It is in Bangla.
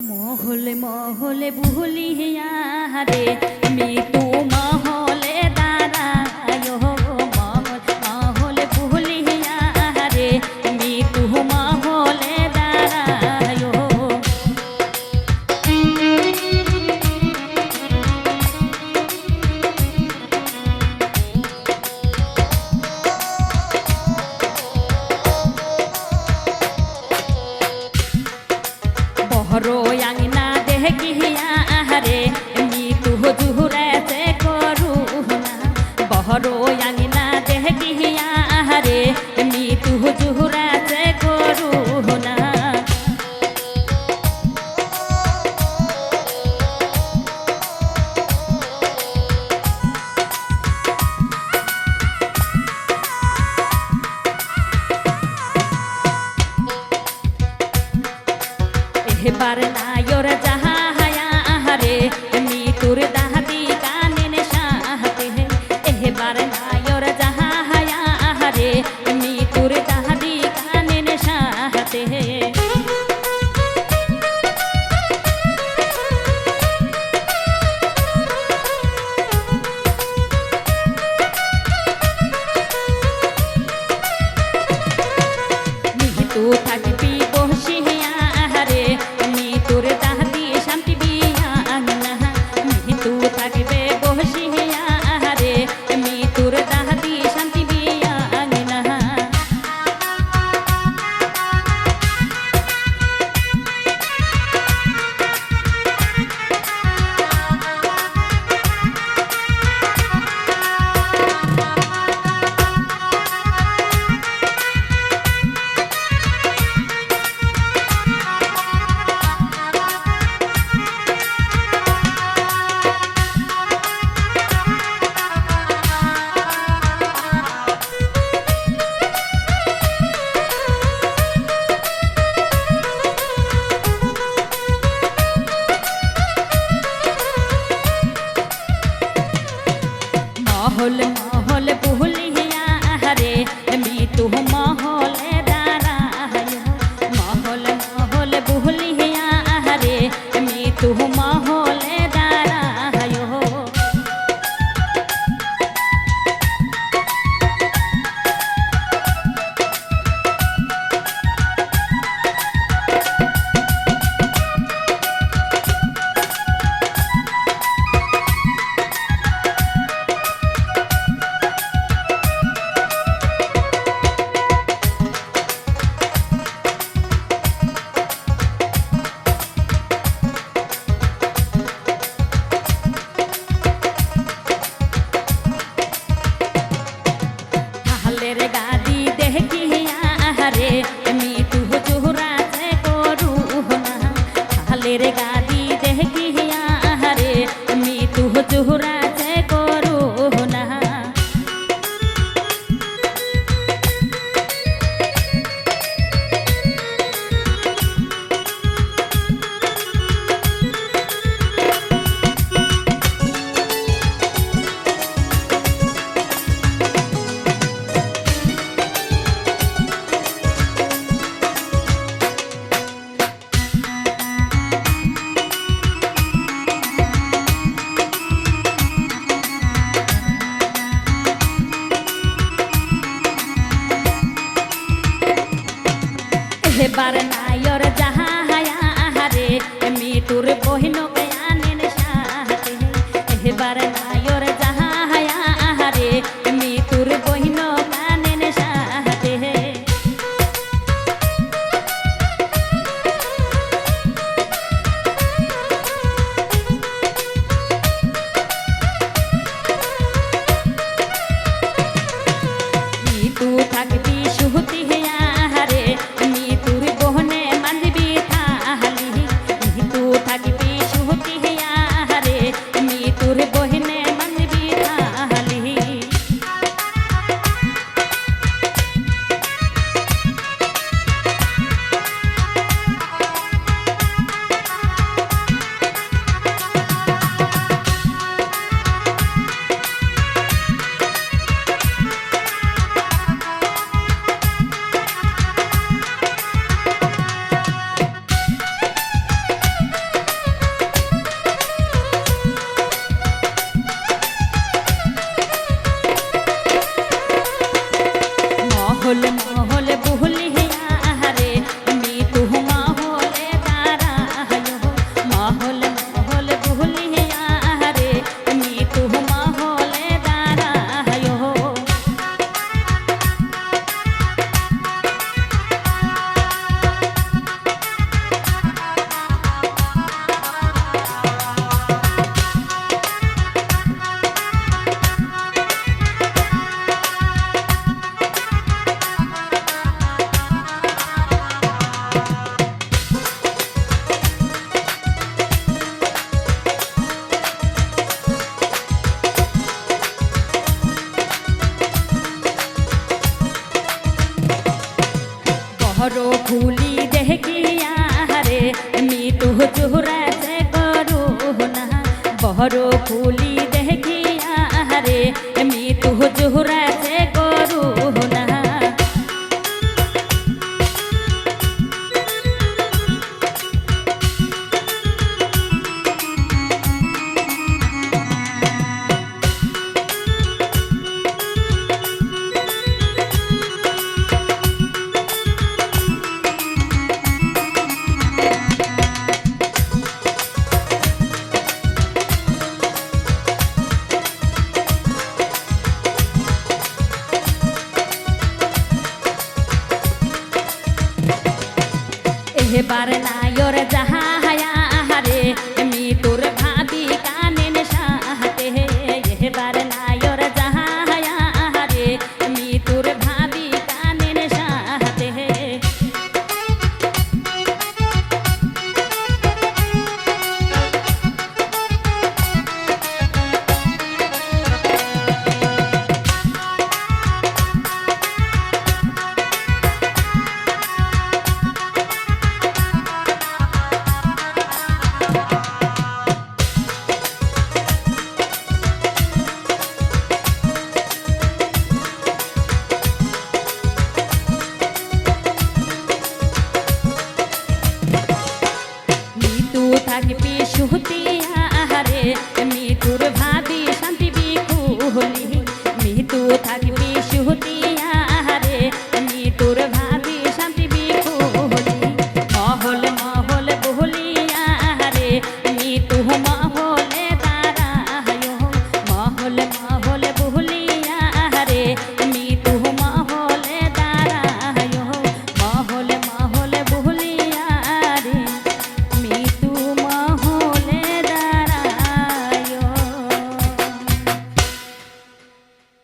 মহলে মহলে বুলিয়া রে মৃত্যু থেকে আহারে। होल होल पुहुलिया हरे मी तुम to আর নাই ওর যাহা আহারে মৃত্যুর বহিন কয়ানের সাথে এবার চুরা করুণা বহর ফুলি এবার নায়র তুই থাকবি সুতি।